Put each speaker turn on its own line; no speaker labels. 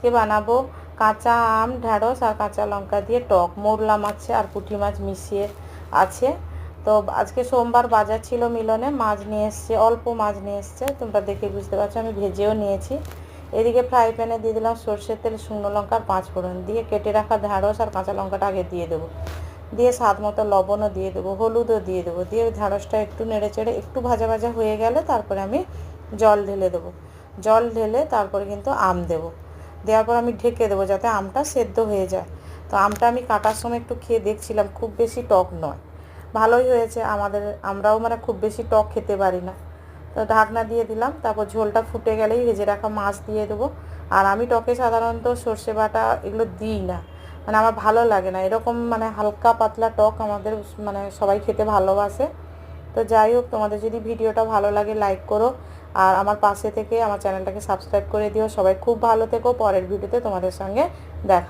কে বানাবো? কাঁচা আম ঢ্যাঁড়স আর কাঁচা লঙ্কা দিয়ে টক, মোরলা মাছ আর পুঁটি মাছ মিশিয়ে আছে। তো আজকে সোমবার বাজার ছিল মিলনে, মাছ নিয়ে এসছে, অল্প মাছ নিয়ে এসছে, তোমরা দেখে বুঝতে পারছ, আমি ভেজেও নিয়েছি। এদিকে ফ্রাই প্যানে দিয়ে দিলাম সর্ষের তেল, শুকনো লঙ্কা আর পাঁচ ফোড়ন দিয়ে কেটে রাখা ঢ্যাঁড়স আর কাঁচা লঙ্কাটা আগে দিয়ে দেবো। দিয়ে স্বাদ মতো লবণও দিয়ে দেবো, হলুদও দিয়ে দেবো, দিয়ে ওই ঢ্যাঁড়সটা একটু নেড়ে চেড়ে একটু ভাজা ভাজা হয়ে গেলে তারপরে আমি জল ঢেলে দেবো। জল ঢেলে তারপরে কিন্তু আম দেবো। দেওয়ার পর আমি ঢেকে দেবো যাতে আমটা সেদ্ধ হয়ে যায়। তো আমটা আমি কাটার সময় একটু খেয়ে দেখছিলাম, খুব বেশি টক নয়। ভালোই হয়েছে, আমাদের, আমরাও মানে খুব বেশি টক খেতে পারি না। তো ঢাকনা দিয়ে দিলাম, তারপর ঝোলটা ফুটে গেলেই ভেজে রাখা মাছ দিয়ে দেবো। আর আমি টকে সাধারণত সর্ষে বাটা এগুলো দিই না মানে আমার ভালো লাগে না। এরকম মানে হালকা পাতলা টক আমাদের মানে সবাই খেতে ভালোবাসে। তো যাই হোক, তোমাদের যদি ভিডিওটা ভালো লাগে, লাইক করো। আর আমার পাশে থেকে আমার চ্যানেলটাকে সাবস্ক্রাইব করে দিও। সবাই খুব ভালো থেকো। পরের ভিডিওতে তোমাদের সঙ্গে দেখা